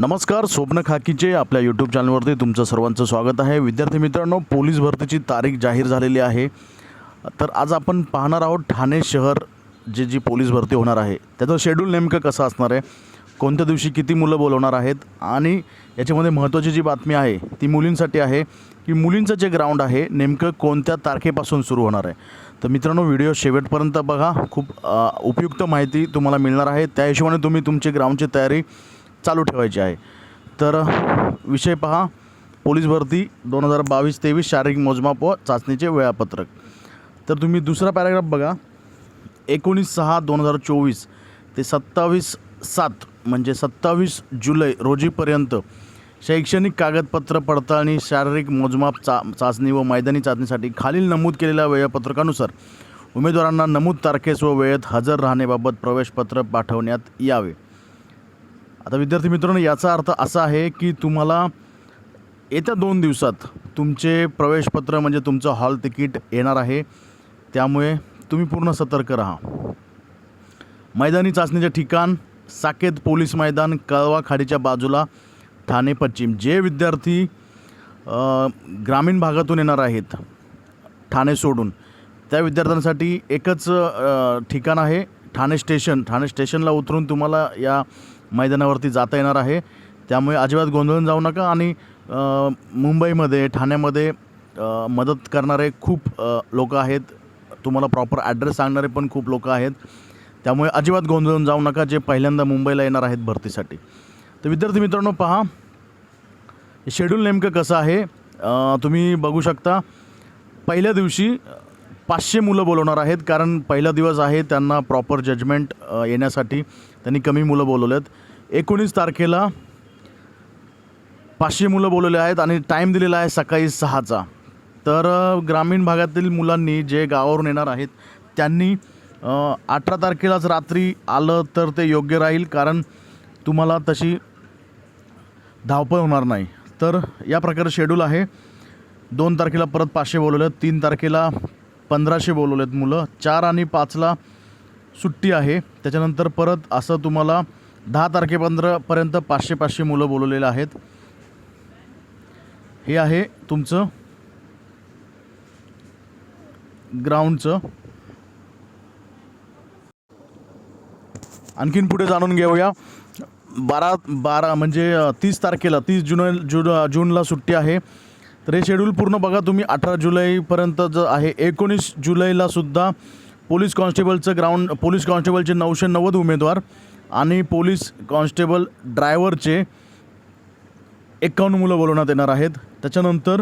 नमस्कार स्वप्न खाकीचे आपल्या यूट्यूब चॅनलवरती तुमचं सर्वांचं स्वागत आहे. विद्यार्थी मित्रांनो पोलीस भरतीची तारीख जाहीर झालेली आहे. तर आज आपण पाहणार आहोत ठाणे शहर जे जी पोलीस भरती होणार आहे. त्याचं शेड्यूल नेमकं कसं असणार आहे? कोणत्या दिवशी किती मुलं बोलवणार आहेत? आणि याच्यामध्ये महत्त्वाची जी बातमी आहे ती मुलींसाठी आहे की मुलींचं जे ग्राउंड आहे नेमकं कोणत्या तारखेपासून सुरू होणार आहे? तर मित्रांनो व्हिडिओ शेवटपर्यंत बघा. खूप उपयुक्त माहिती तुम्हाला मिळणार आहे. त्या हिशोबाने तुम्ही तुमची ग्राउंडची तयारी चालू ठेवायची आहे. तर विषय पहा. पोलीस भरती दोन हजार बावीस तेवीस शारीरिक मोजमाप व चाचणीचे वेळापत्रक. तर तुम्ही दुसरा पॅराग्राफ बघा. एकोणीस सहा दोन हजार चोवीस ते सत्तावीस सात म्हणजे सत्तावीस जुलै रोजीपर्यंत शैक्षणिक कागदपत्र पडताळणी शारीरिक मोजमाप चा चाचणी व मैदानी चाचणीसाठी खालील नमूद केलेल्या वेळापत्रकानुसार उमेदवारांना नमूद तारखेस व वेळेत हजर राहण्याबाबत प्रवेशपत्र पाठवण्यात यावे. आता विद्यार्थी मित्रांनो याचा अर्थ असा आहे की तुम्हाला येत्या दोन दिवसात तुमचे प्रवेशपत्र म्हणजे तुमचं हॉल तिकीट येणार आहे. त्यामुळे तुम्ही पूर्ण सतर्क राहा. मैदानी चाचणीचे ठिकाण साकेत पोलीस मैदान कळवा खाडीच्या बाजूला ठाणे पश्चिम. जे विद्यार्थी ग्रामीण भागातून येणार आहेत ठाणे सोडून त्या विद्यार्थ्यांसाठी एकच ठिकाण आहे ठाणे स्टेशन. ठाणे स्टेशनला उतरून तुम्हाला या मैदानावरती जाता येणार आहे. त्यामुळे अजिबात गोंधळून जाऊ नका आणि मुंबईमध्ये ठाण्यामध्ये मदत करणारे खूप लोक आहेत. तुम्हाला प्रॉपर ॲड्रेस सांगणारे पण खूप लोक आहेत. त्यामुळे अजिबात गोंधळून जाऊ नका. जे पहिल्यांदा मुंबईला येणार आहेत भरतीसाठी. तर विद्यार्थी मित्रांनो पहा. शेड्यूल नेमकं कसं आहे? तुम्ही बघू शकता. पहिल्या दिवशी पाचशे मुलं बोलवणार आहेत. कारण पहिला दिवस आहे त्यांना प्रॉपर जजमेंट येण्यासाठी. त्यांनी कमी मुलं बोलवले आहेत. एकोणीस तारखेला पाचशे मुलं बोलवले आहेत आणि टाईम दिलेला आहे सकाळी सहाचा. तर ग्रामीण भागातील मुलांनी जे गावावरून येणार आहेत त्यांनी अठरा तारखेलाच रात्री आलं तर ते योग्य राहील कारण तुम्हाला तशी धावपळ होणार नाही. तर या प्रकारे शेड्यूल आहे. दोन तारखेला परत पाचशे बोलवलेत तीन तारखेला पंधराशे बोलवले आहेत मुलं. चार आणि पाचला सुट्टी आहे. त्याच्यानंतर परत असं तुम्हाला दहा तारखेपर्यंत पाचशे पाचशे मुलं बोलवलेलं आहेत. हे आहे तुमचं ग्राउंडचं. आणखीन पुढे जाणून घेऊया. बारा बारा म्हणजे तीस तारखेला तीस जुलै जून जूनला सुट्टी आहे. तर हे शेड्यूल पूर्ण बघा तुम्ही. अठरा जुलैपर्यंत जे आहे. एकोणीस जुलैला सुद्धा पोलीस कॉन्स्टेबलचं ग्राउंड पोलीस कॉन्स्टेबलचे नऊशे नव्वद उमेदवार आणि पोलीस कॉन्स्टेबल ड्रायव्हरचे एकावन्न मुलं बोलवण्यात येणार आहेत. त्याच्यानंतर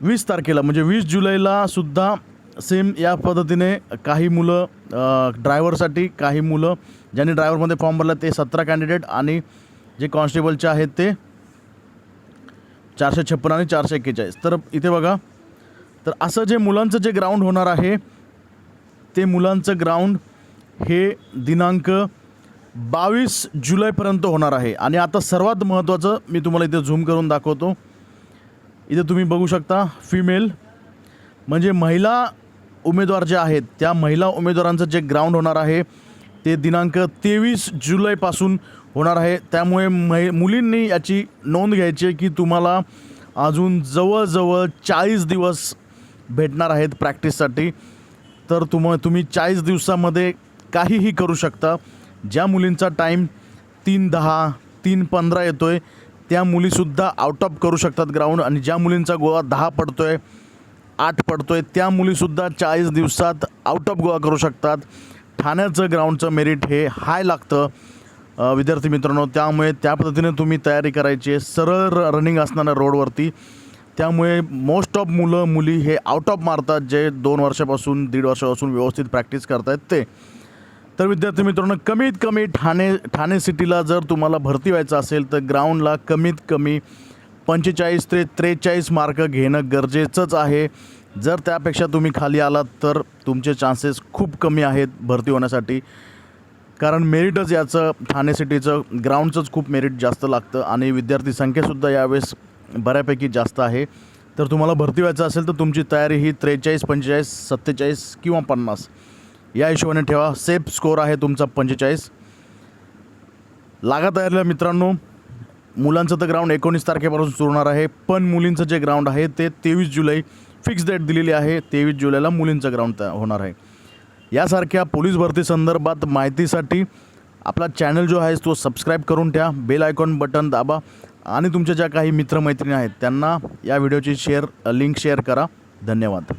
वीस तारखेला म्हणजे वीस जुलैला सुद्धा सेम या पद्धतीने काही मुलं ड्रायव्हरसाठी काही मुलं ज्यांनी ड्रायव्हरमध्ये फॉर्म भरला ते सतरा कॅन्डिडेट आणि जे कॉन्स्टेबलचे आहेत ते चारशे छप्पन आणि चारशे एक्केचाळीस. तर इथे बघा तर असं जे मुलांचं जे ग्राउंड होणार आहे ते मुलांचं ग्राउंड हे दिनांक बावीस जुलैपर्यंत होणार आहे. आणि आता सर्वात महत्त्वाचं मी तुम्हाला इथे झूम करून दाखवतो. इथे तुम्ही बघू शकता फिमेल म्हणजे महिला उमेदवार जे आहेत त्या महिला उमेदवारांचं जे ग्राउंड होणार आहे ते दिनांक तेवीस जुलैपासून होणार आहे. त्यामुळे मै मुलींनी याची नोंद घ्यायची आहे की तुम्हाला अजून जवळजवळ चाळीस दिवस भेटणार आहेत प्रॅक्टिससाठी. तर तुम तुम्ही चाळीस दिवसामध्ये काहीही करू शकता. ज्या मुलींचा टाईम तीन दहा तीन पंधरा येतो आहे त्या मुलीसुद्धा आउट ऑफ करू शकतात ग्राउंड आणि ज्या मुलींचा गोळा दहा पडतो आहे आठ पडतो आहे त्या मुलीसुद्धा चाळीस दिवसात आउट ऑफ गोवा करू शकतात. ठाण्याचं ग्राउंडचं मेरिट हे हाय लागतं. विद्यार्थी मित्रांनो त्यामुळे त्या पद्धतीने तुम्ही तयारी करायची आहे. सरळ र रनिंग असणाऱ्या रोडवरती त्यामुळे मोस्ट ऑफ मुलं मुली हे आउट ऑफ मारतात जे दोन वर्षापासून दीड वर्षापासून व्यवस्थित प्रॅक्टिस करतायत ते. तर विद्यार्थी मित्रांनो कमीत कमी ठाणे ठाणे सिटीला जर तुम्हाला भरती व्हायचं असेल तर ग्राउंडला कमीत कमी पंचेचाळीस ते त्रेचाळीस मार्क घेणं गरजेचंच आहे. जर त्यापेक्षा तुम्ही खाली आलात तर तुमचे चान्सेस खूप कमी आहेत भरती होण्यासाठी. कारण मेरिटच याचं ठाणे सिटीचं ग्राउंडचंच खूप मेरिट जास्त लागतं. आणि विद्यार्थी संख्यासुद्धा यावेळेस बऱ्यापैकी जास्त आहे. तर तुम्हाला भरती व्हायचं असेल तर तुमची तयारी ही त्रेचाळीस पंचेचाळीस सत्तेचाळीस किंवा पन्नास. या हिशोबाने ठेवा. सेफ स्कोर आहे तुमचा पंचेचाळीस. लागा तयारीला मित्रांनो. मुलांचं तर ग्राउंड एकोणीस तारखेपासून सुरू होणार आहे. पण मुलींचं जे ग्राउंड आहे ते तेवीस जुलै फिक्स डेट दिलेली आहे. तेवीस जुलैला मुलींचं ग्राउंड तयार होणार आहे. यासारख्या पोलीस भरती संदर्भात माहितीसाठी आपला चॅनल जो आहे तो सबस्क्राईब करून ठ्या बेल आयकॉन बटन दाबा आणि तुमच्या ज्या काही मित्रमैत्रिणी आहेत त्यांना या व्हिडिओची शेअर लिंक शेअर करा. धन्यवाद.